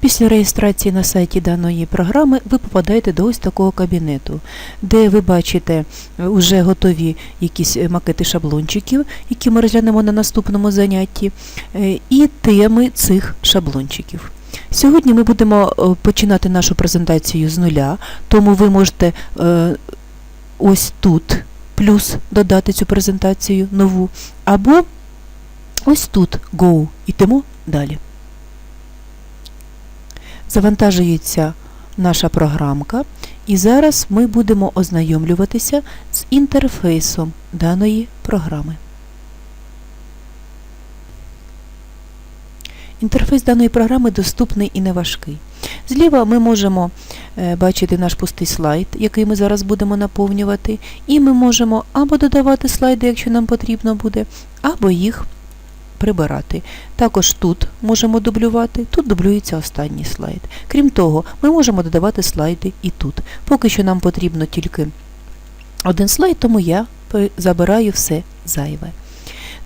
Після реєстрації на сайті даної програми ви попадаєте до ось такого кабінету, де ви бачите вже готові якісь е, макети шаблончиків, які ми розглянемо на наступному занятті, е, і теми цих шаблончиків. Сьогодні ми будемо е, починати нашу презентацію з нуля, тому ви можете е, ось тут плюс додати цю презентацію нову, або ось тут Go, ідемо далі. Завантажується наша програмка, і зараз ми будемо ознайомлюватися з інтерфейсом даної програми. Інтерфейс даної програми доступний і не важкий. Зліва ми можемо е, бачити наш пустий слайд, який ми зараз будемо наповнювати, і ми можемо або додавати слайди, якщо нам потрібно буде, або їх прибирати. Також тут можемо дублювати, тут дублюється останній слайд. Крім того, ми можемо додавати слайди і тут. Поки що нам потрібно тільки один слайд, тому я забираю все зайве.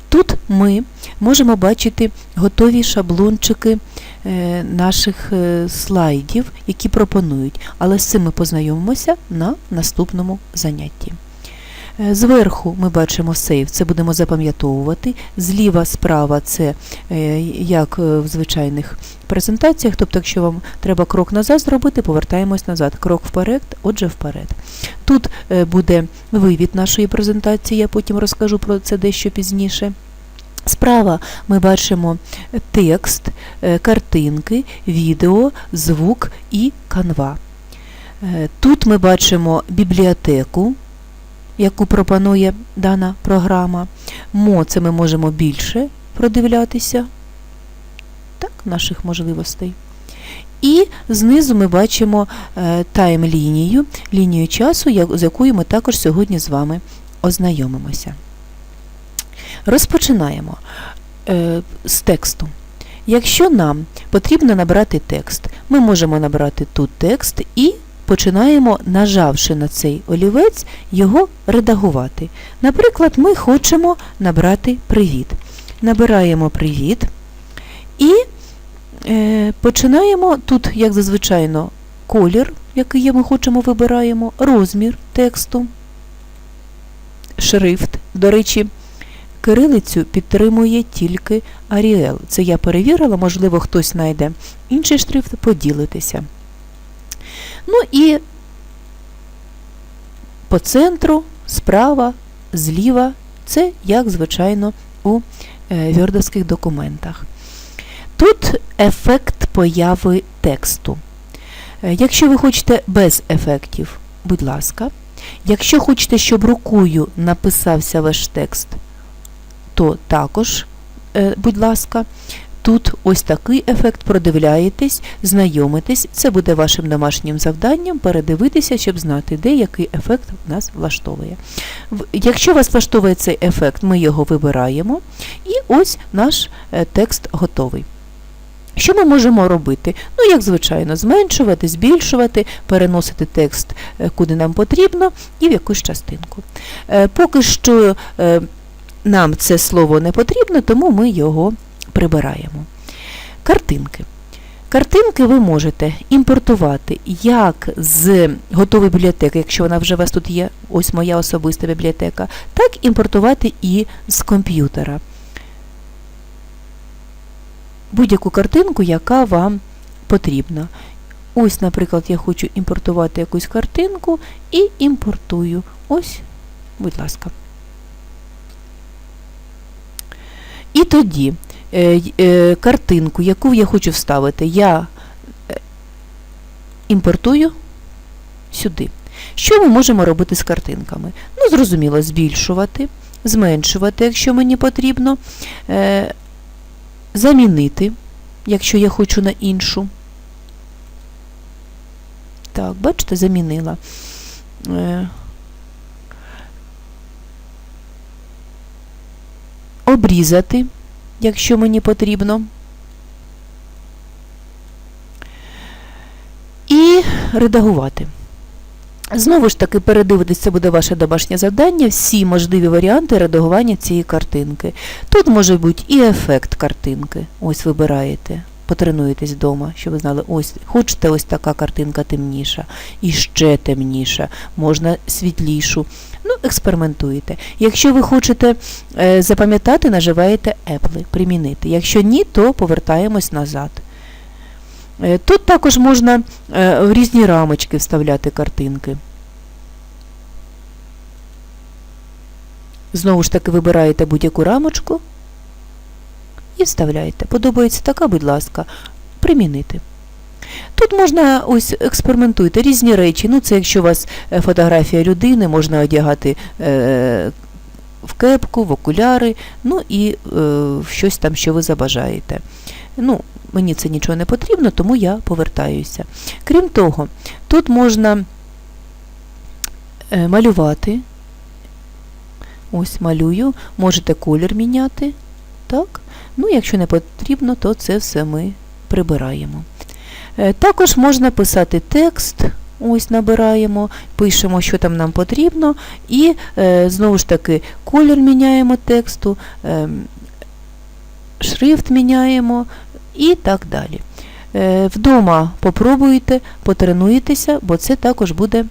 Тут ми можемо бачити готові шаблончики е, наших е, слайдів, які пропонують, але з цим ми познайомимося на наступному занятті. Е, Зверху ми бачимо Save, це будемо запам'ятовувати. Зліва, справа це е, як е, в звичайних презентаціях, тобто, якщо вам треба крок назад зробити, повертаємось назад. Крок вперед, отже, вперед. Тут буде вивід нашої презентації, я потім розкажу про це дещо пізніше. Справа ми бачимо текст, картинки, відео, звук і канва. Тут ми бачимо бібліотеку, яку пропонує дана програма. Мо це ми можемо більше продивлятися так, наших можливостей. І знизу ми бачимо е, тайм-лінію, лінію часу, з якою ми також сьогодні з вами ознайомимося. Розпочинаємо е, з тексту. Якщо нам потрібно набрати текст, ми можемо набрати тут текст і починаємо, нажавши на цей олівець, його редагувати. Наприклад, ми хочемо набрати привіт. Набираємо привіт і е, починаємо тут, як зазвичайно, колір, який ми хочемо, вибираємо, розмір тексту, шрифт. До речі, кирилицю підтримує тільки Arial. Це я перевірила, можливо, хтось знайде інший шрифт, поділитися. Ну і по центру, справа, зліва, це як, звичайно, у е, вьордовських документах. Тут ефект появи тексту. Е, Якщо ви хочете без ефектів, будь ласка. Якщо хочете, щоб рукою написався ваш текст, то також, е, будь ласка, тут ось такий ефект продивляєтесь, знайомитесь. Це буде вашим домашнім завданням передивитися, щоб знати, де який ефект нас влаштовує. Якщо вас влаштовує цей ефект, ми його вибираємо, і ось наш е, текст готовий. Що ми можемо робити? Ну, як звичайно, зменшувати, збільшувати, переносити текст е, куди нам потрібно і в якусь частинку. Е, Поки що нам це слово не потрібно, тому ми його прибираємо. Картинки. Картинки ви можете імпортувати як з готової бібліотеки, якщо вона вже у вас тут є, ось моя особиста бібліотека, так імпортувати і з комп'ютера. Будь-яку картинку, яка вам потрібна. Ось, наприклад, я хочу імпортувати якусь картинку і імпортую. Ось, будь ласка. І тоді картинку, яку я хочу вставити, я е, імпортую сюди. Що ми можемо робити з картинками? Ну, зрозуміло, збільшувати, зменшувати, якщо мені потрібно, е, замінити, якщо я хочу на іншу. Так, бачите, замінила. Е, обрізати, якщо мені потрібно. І редагувати. Знову ж таки, передивитись, це буде ваше домашнє завдання, всі можливі варіанти редагування цієї картинки. Тут може бути і ефект картинки. Ось вибираєте. Потренуєтесь вдома, щоб ви знали, ось хочете ось така картинка темніша, і ще темніша, можна світлішу. Ну, експериментуєте. Якщо ви хочете е, запам'ятати, наживаєте Apple, примінити. Якщо ні, то повертаємось назад. Е, Тут також можна е, в різні рамочки вставляти картинки. Знову ж таки вибираєте будь-яку рамочку і вставляєте. Подобається така, будь ласка, примінити. Тут можна ось експериментуйте різні речі. Ну, це якщо у вас е, фотографія людини, можна одягати е, в кепку, в окуляри, ну і е, щось там, що ви забажаєте. Ну, мені це нічого не потрібно, тому я повертаюся. Крім того, тут можна е, малювати. Ось малюю, можете колір міняти. Так? Ну, якщо не потрібно, то це все ми прибираємо. Е, Також можна писати текст. Ось набираємо, пишемо, що там нам потрібно, і е, знову ж таки колір міняємо тексту, е, шрифт міняємо і так далі. Е, вдома попробуйте, потренуєтеся, бо це також буде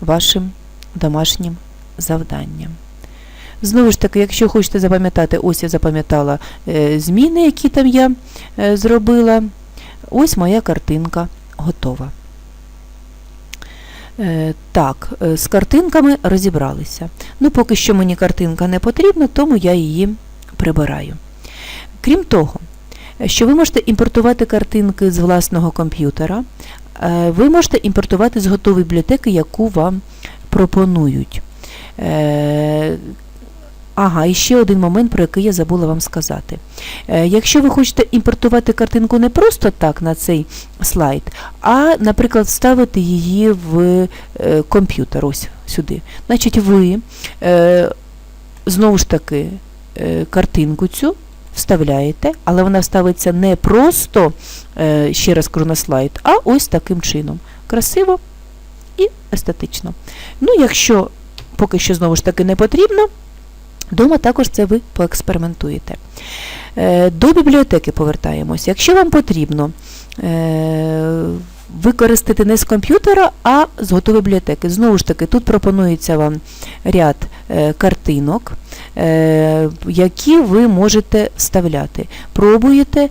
вашим домашнім завданням. Знову ж таки, якщо хочете запам'ятати, ось я запам'ятала е, зміни, які там я е, зробила. Ось моя картинка готова. Е, так, з картинками розібралися. Ну, поки що мені картинка не потрібна, тому я її прибираю. Крім того, що ви можете імпортувати картинки з власного комп'ютера, ви можете імпортувати з готової бібліотеки, яку вам пропонують. Ага, і ще один момент, про який я забула вам сказати. Е, Якщо ви хочете імпортувати картинку не просто так на цей слайд, а, наприклад, вставити її в е, комп'ютер, ось сюди. Значить, ви е, знову ж таки картинку цю вставляєте, але вона вставиться не просто, ще раз кажу, на слайд, а ось таким чином. Красиво і естетично. Ну, якщо поки що знову ж таки не потрібно, Дома також це ви поекспериментуєте. Е, До бібліотеки повертаємось. Якщо вам потрібно е, використати не з комп'ютера, а з готової бібліотеки. Знову ж таки, тут пропонується вам ряд е, картинок, які ви можете вставляти. Пробуєте,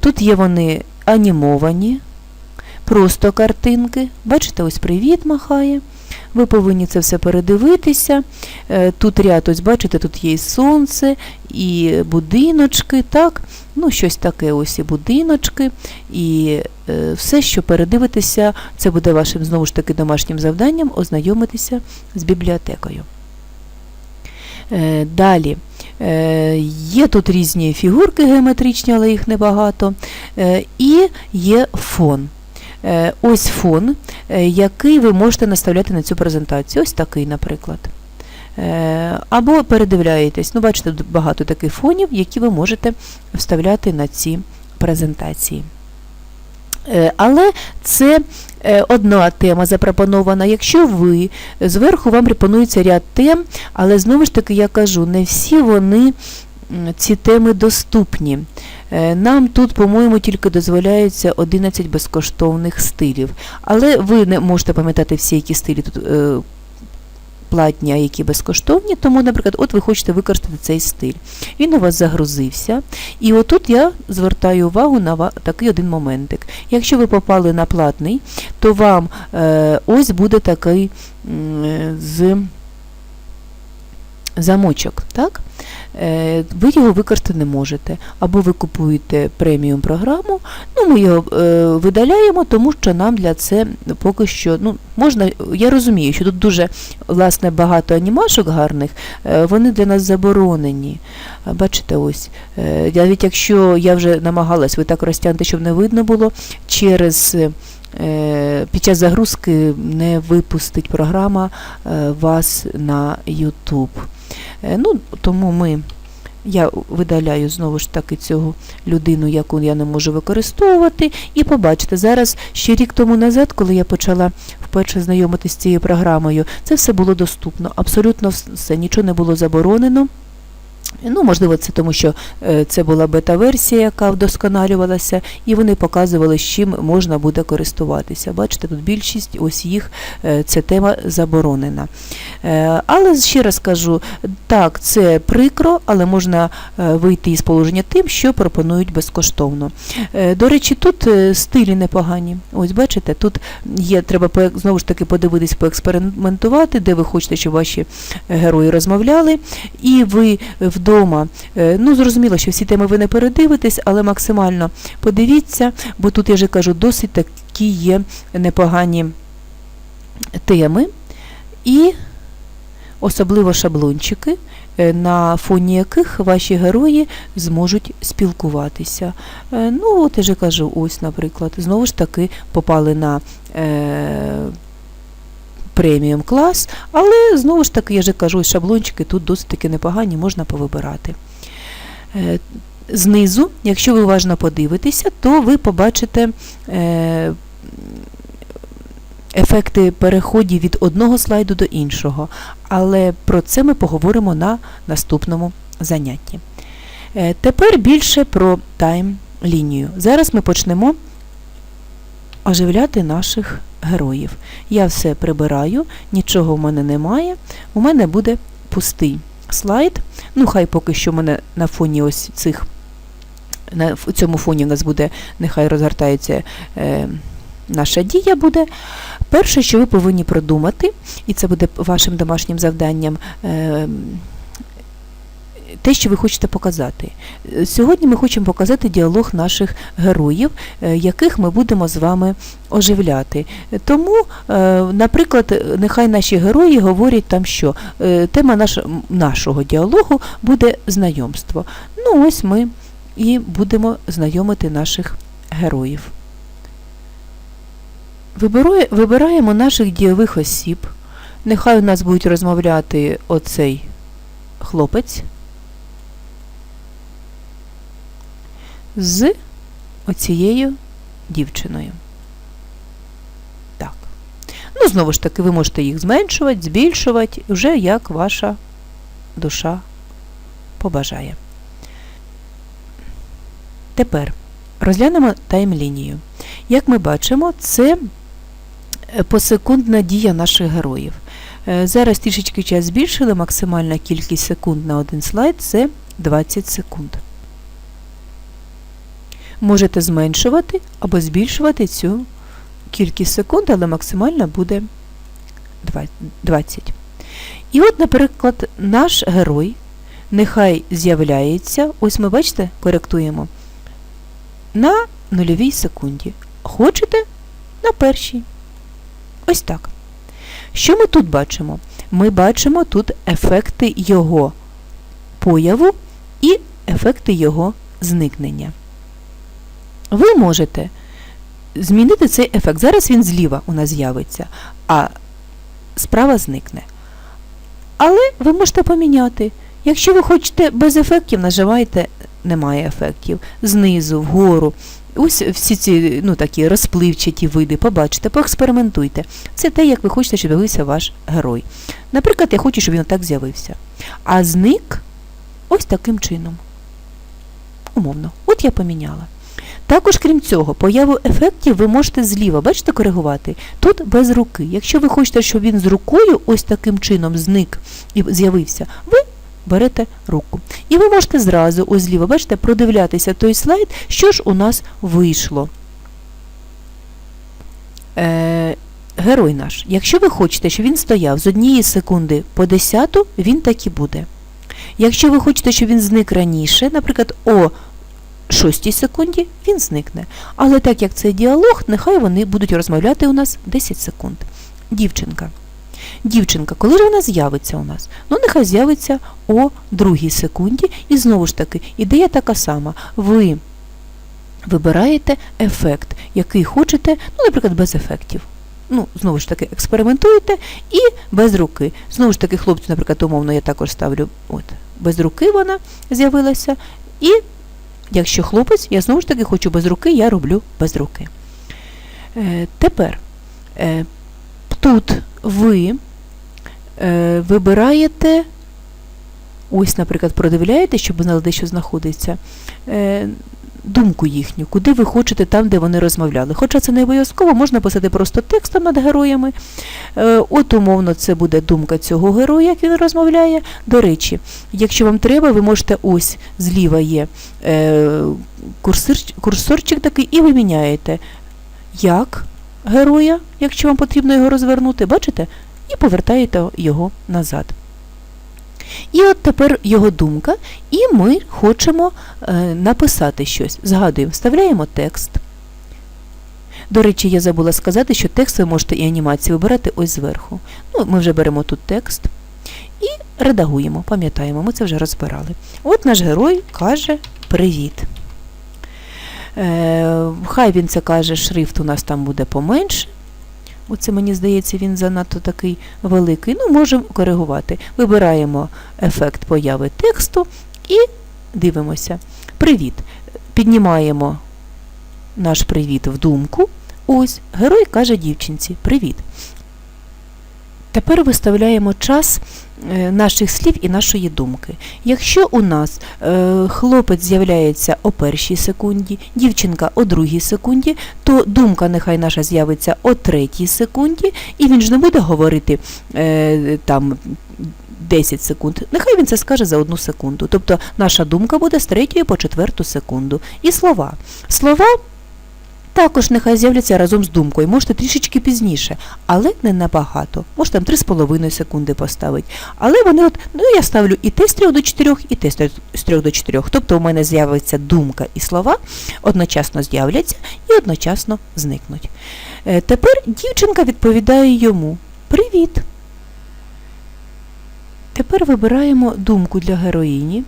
тут є вони анімовані, просто картинки. Бачите, ось привіт махає. Ви повинні це все передивитися. Е, Тут ряд, ось бачите, тут є і сонце, і будиночки, так? Ну, щось таке, ось і будиночки, і е, все, що передивитися, це буде вашим знову ж таки домашнім завданням ознайомитися з бібліотекою. Е, Далі. Є тут різні фігурки геометричні, але їх небагато. І є фон. Е, Ось фон, е, який ви можете наставляти на цю презентацію. Ось такий, наприклад. Е, Або передивляєтесь. Ну, бачите, багато таких фонів, які ви можете вставляти на ці презентації. Але це одна тема запропонована. Якщо ви зверху вам пропонується ряд тем, але знову ж таки я кажу, не всі вони ці теми доступні. Е, Нам тут, по-моєму, тільки дозволяється 11 безкоштовних стилів. Але ви не можете пам'ятати всі, які стилі тут е, платні, а які безкоштовні. Тому, наприклад, от ви хочете використати цей стиль. Він у вас загрузився. І отут я звертаю увагу на такий один моментик. Якщо ви попали на платний, то вам е, ось буде такий з замочок. так? Е, Ви його використати не можете. Або ви купуєте преміум програму, ну ми його е, видаляємо, тому що нам для це поки що ну, можна. Я розумію, що тут дуже власне багато анімашок гарних, е, вони для нас заборонені. Бачите, ось. Навіть якщо я вже намагалась, ви так розтягнути, щоб не видно було, через. Під час загрузки не випустить програма вас на YouTube. Е, Ну, тому ми, я видаляю знову ж таки цього людину, яку я не можу використовувати. І побачите, зараз ще рік тому назад, коли я почала вперше знайомитися з цією програмою, це все було доступно. Абсолютно все, нічого не було заборонено. Ну, можливо, це тому, що е, це була бета-версія, яка вдосконалювалася, і вони показували, з чим можна буде користуватися. Бачите, тут більшість ось їх, е, ця тема заборонена. Е, Але ще раз кажу, так, це прикро, але можна вийти із положення тим, що пропонують безкоштовно. До речі, тут стилі непогані. Ось бачите, тут є, треба знову ж таки подивитись, поекспериментувати, де ви хочете, щоб ваші герої розмовляли. І ви вдома, е, ну зрозуміло, що всі теми ви не передивитесь, але максимально подивіться, бо тут, я вже кажу, досить такі є непогані теми. І особливо шаблончики, е, на фоні яких ваші герої зможуть спілкуватися. Е, Ну, от я вже кажу, ось, наприклад, знову ж таки попали на преміум клас, але знову ж таки, я вже кажу, шаблончики тут досить таки непогані, можна повибирати. Е, Знизу, якщо ви уважно подивитеся, то ви побачите е, ефекти переходів від одного слайду до іншого. Але про це ми поговоримо на наступному занятті. Е, Тепер більше про тайм-лінію. Зараз ми почнемо оживляти наших героїв. Я все прибираю, нічого в мене немає. У мене буде пустий слайд. Ну, хай поки що в мене на фоні ось цих. На в цьому фоні у нас буде, нехай розгортається е, наша дія буде. Перше, що ви повинні продумати, і це буде вашим домашнім завданням, е, те, що ви хочете показати. Е, Сьогодні ми хочемо показати діалог наших героїв, е, яких ми будемо з вами оживляти. Тому, е, наприклад, нехай наші герої говорять там, що тема наш, нашого діалогу буде знайомство. Ну, ось ми і будемо знайомити наших героїв. Вибираємо наших дієвих осіб. Нехай у нас будуть розмовляти оцей хлопець з оцією дівчиною. Так. Ну, знову ж таки, ви можете їх зменшувати, збільшувати, вже як ваша душа побажає. Тепер розглянемо тайм-лінію. Як ми бачимо, це е, посекундна дія наших героїв. Е, Зараз трішечки час збільшили, максимальна кількість секунд на один слайд це 20 секунд. Можете зменшувати або збільшувати цю кількість секунд, але максимальна буде 20. І от, наприклад, наш герой нехай з'являється, ось ми бачите, коректуємо, на нульовій секунді. Хочете на першій. Ось так. Що ми тут бачимо? Ми бачимо тут ефекти його появу і ефекти його зникнення. Ви можете змінити цей ефект. Зараз він зліва у нас з'явиться, а справа зникне. Але ви можете поміняти. Якщо ви хочете без ефектів, нажимаєте немає ефектів. Знизу, вгору. Ось всі ці ну, такі розпливчаті види, побачите, поекспериментуйте. Це те, як ви хочете, щоб з'явився ваш герой. Наприклад, я хочу, щоб він так з'явився. А зник ось таким чином. Умовно. От я поміняла. Також, крім цього, появу ефектів ви можете зліва, бачите, коригувати. Тут без руки. Якщо ви хочете, щоб він з рукою ось таким чином зник і з'явився, ви берете руку. І ви можете зразу, ось зліва, бачите, продивлятися той слайд, що ж у нас вийшло. Е, герой наш. Якщо ви хочете, щоб він стояв з однієї секунди по десяту, він так і буде. Якщо ви хочете, щоб він зник раніше, наприклад, о 6 секунді, він зникне. Але так як це діалог, нехай вони будуть розмовляти у нас 10 секунд. Дівчинка. Дівчинка, коли ж вона з'явиться у нас? Ну, нехай з'явиться о другій секунді. І знову ж таки, ідея така сама. Ви вибираєте ефект, який хочете, ну, наприклад, без ефектів. Ну, знову ж таки, експериментуєте і без руки. Знову ж таки, хлопцю, наприклад, умовно, я також ставлю от, без руки вона з'явилася. І якщо хлопець, я знову ж таки хочу без руки, я роблю без руки. Е, тепер е, тут ви е, вибираєте ось, наприклад, продивляєте, щоб ви знали, де що знаходиться, е, думку їхню, куди ви хочете там, де вони розмовляли. Хоча це не обов'язково, можна писати просто текстом над героями. Е, От умовно це буде думка цього героя, як він розмовляє. До речі, якщо вам треба, ви можете ось зліва є е, курсир, курсорчик такий, і ви міняєте як героя, якщо вам потрібно його розвернути, бачите, і повертаєте його назад. І от тепер його думка, і ми хочемо е, написати щось. Згадуємо, вставляємо текст. До речі, я забула сказати, що текст ви можете і анімацію вибирати ось зверху. Ну, ми вже беремо тут текст і редагуємо, пам'ятаємо, ми це вже розбирали. От наш герой каже привіт. Е, хай він це каже, шрифт у нас там буде поменше. Оце, мені здається, він занадто такий великий. Ну, можемо коригувати. Вибираємо ефект появи тексту і дивимося. Привіт. Піднімаємо наш привіт в думку. Ось, герой каже дівчинці Привіт. Тепер виставляємо час е, наших слів і нашої думки. Якщо у нас е, хлопець з'являється о першій секунді, дівчинка о другій секунді, то думка нехай наша з'явиться о третій секунді, і він ж не буде говорити е, там 10 секунд. Нехай він це скаже за одну секунду. Тобто наша думка буде з третьої по четверту секунду. І слова. Слова також нехай з'являться разом з думкою, можете трішечки пізніше, але не набагато. Може там 3,5 секунди поставити. Але вони от, ну я ставлю і те з 3 до 4, і те з 3 до 4. Тобто у мене з'явиться думка і слова, одночасно з'являться і одночасно зникнуть. Е, Тепер дівчинка відповідає йому Привіт. Тепер вибираємо думку для героїні.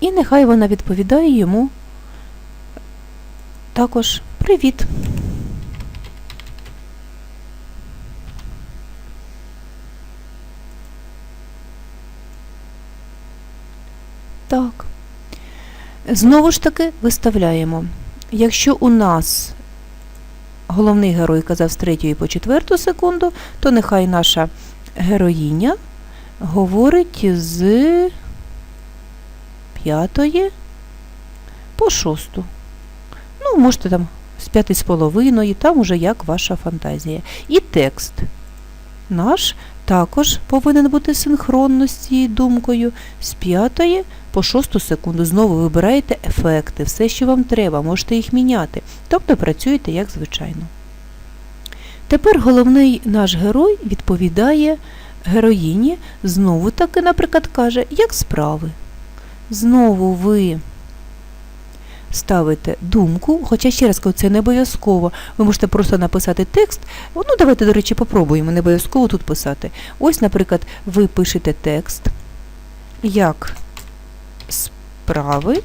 І нехай вона відповідає йому також привіт. Так. Знову ж таки виставляємо. Якщо у нас головний герой казав з 3 по 4 секунду, то нехай наша героїня говорить з 5 по 6. Ну, можете там з п'яти з половиною, там уже як ваша фантазія. І текст наш також повинен бути синхронно з цією думкою. З п'ятої по шосту секунду знову вибираєте ефекти, все, що вам треба, можете їх міняти. Тобто працюєте як звичайно. Тепер головний наш герой відповідає героїні, знову таки, наприклад, каже, як справи. Знову ви ставите думку, хоча ще раз кажу, це не обов'язково. Ви можете просто написати текст. Ну, давайте, до речі, попробуємо, не обов'язково тут писати. Ось, наприклад, ви пишете текст, як справи,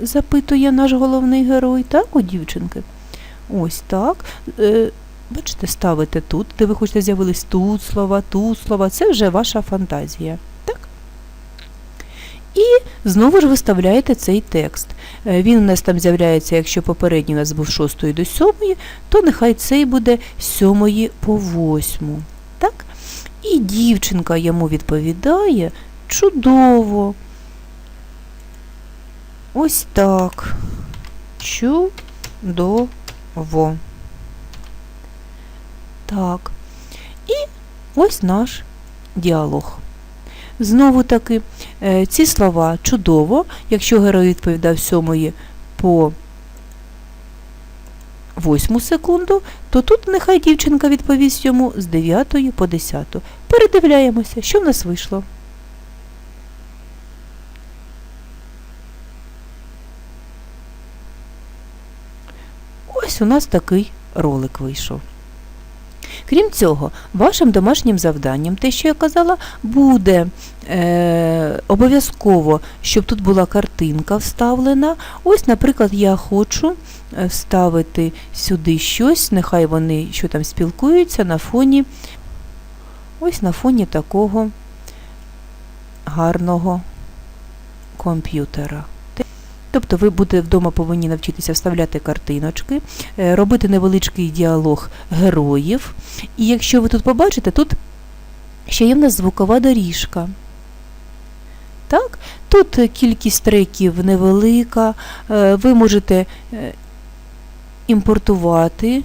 запитує наш головний герой, так, у дівчинки. Ось так. Е, Бачите, ставите тут, де ви хочете з'явились тут слова, тут слова. Це вже ваша фантазія. І знову ж виставляєте цей текст. Е, Він у нас там з'являється, якщо попередній у нас був з 6 до 7, то нехай цей буде з 7 по 8. Так? І дівчинка йому відповідає чудово. Ось так. Чудово. Так. І ось наш діалог. Знову таки, е, ці слова чудово, якщо герой відповідав сьомої по восьму секунду, то тут нехай дівчинка відповість йому з 9 по 10. Передивляємося, що в нас вийшло. Ось у нас такий ролик вийшов. Крім цього, вашим домашнім завданням, те, що я казала, буде е, обов'язково, щоб тут була картинка вставлена. Ось, наприклад, я хочу е, вставити сюди щось, нехай вони що там спілкуються на фоні, ось на фоні такого гарного комп'ютера. Тобто ви будете вдома повинні навчитися вставляти картиночки, е, робити невеличкий діалог героїв. І якщо ви тут побачите, тут Ще є в нас звукова доріжка. Так, тут кількість треків невелика, е, ви можете е, імпортувати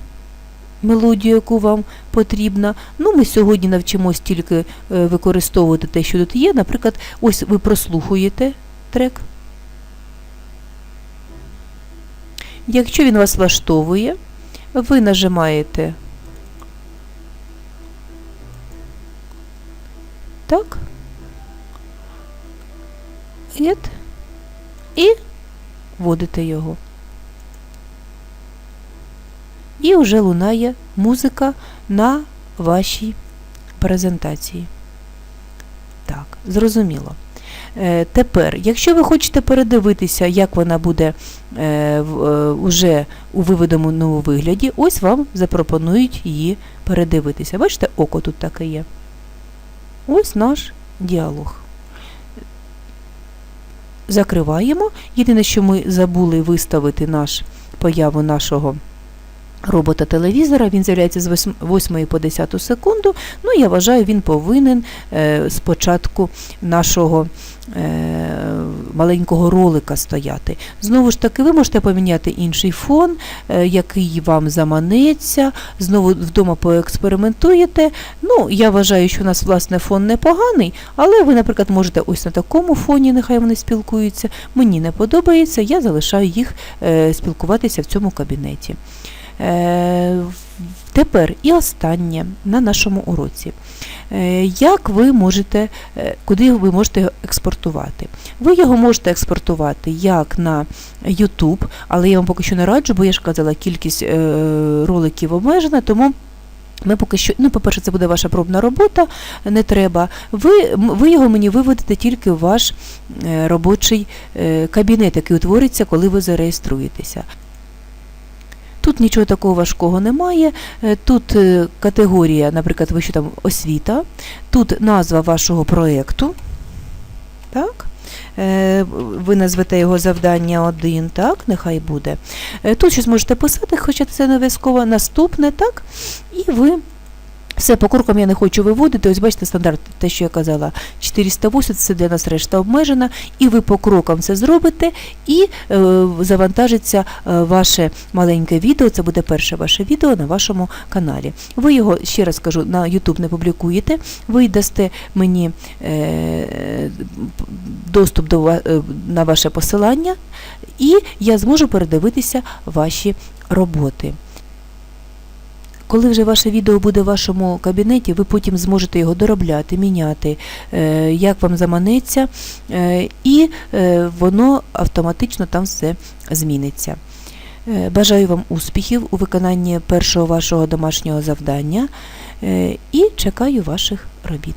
мелодію, яку вам потрібна. Ну, ми сьогодні навчимось тільки використовувати те, що тут є. Наприклад, ось ви прослухуєте трек. Якщо він вас влаштовує, ви нажимаєте так. І вводите його. І вже лунає музика на вашій презентації. Так, зрозуміло. Е, тепер, якщо ви хочете передивитися, як вона буде е, е, уже у виведеному вигляді, ось вам запропонують її передивитися. Бачите, око тут таке є. Ось наш діалог. Закриваємо. Єдине, що ми забули виставити наш появу нашого робота-телевізора. Він з'являється з 8 по 10 секунду. Ну, я вважаю, він повинен е, спочатку нашого е, маленького ролика стояти. Знову ж таки, ви можете поміняти інший фон, е, який вам заманеться. Знову вдома поекспериментуєте. Ну, я вважаю, що у нас власне фон непоганий, але ви, наприклад, можете ось на такому фоні, нехай вони спілкуються. Мені не подобається, я залишаю їх спілкуватися в цьому кабінеті. Е, Тепер і останнє на нашому уроці. Е, Як ви можете, е, куди ви можете експортувати? Ви його можете експортувати як на YouTube, але я вам поки що не раджу, бо я ж казала, кількість роликів обмежена, тому ми поки що, ну, по-перше, це буде ваша пробна робота, не треба. Ви, ви його мені виведете тільки в ваш робочий кабінет, який утвориться, коли ви зареєструєтеся. Тут нічого такого важкого немає. Е, Тут е, категорія, наприклад, ви що там освіта, тут назва вашого проєкту. Так? Е, Ви назвете його завдання 1, так, нехай буде. Тут щось можете писати, хоча це не обов'язково наступне, так? І ви все, по крокам я не хочу виводити. Ось бачите, стандарт, те, що я казала, 480, це для нас решта обмежена, і ви по крокам це зробите, і е, завантажиться е, ваше маленьке відео. Це буде перше ваше відео на вашому каналі. Ви його, ще раз кажу, на YouTube не публікуєте, ви дасте мені е, доступ до, е, на ваше посилання, і я зможу передивитися ваші роботи. Коли вже ваше відео буде в вашому кабінеті, ви потім зможете його доробляти, міняти, е, як вам заманеться, е, і е, воно автоматично там все зміниться. Бажаю вам успіхів у виконанні першого вашого домашнього завдання і чекаю ваших робіт.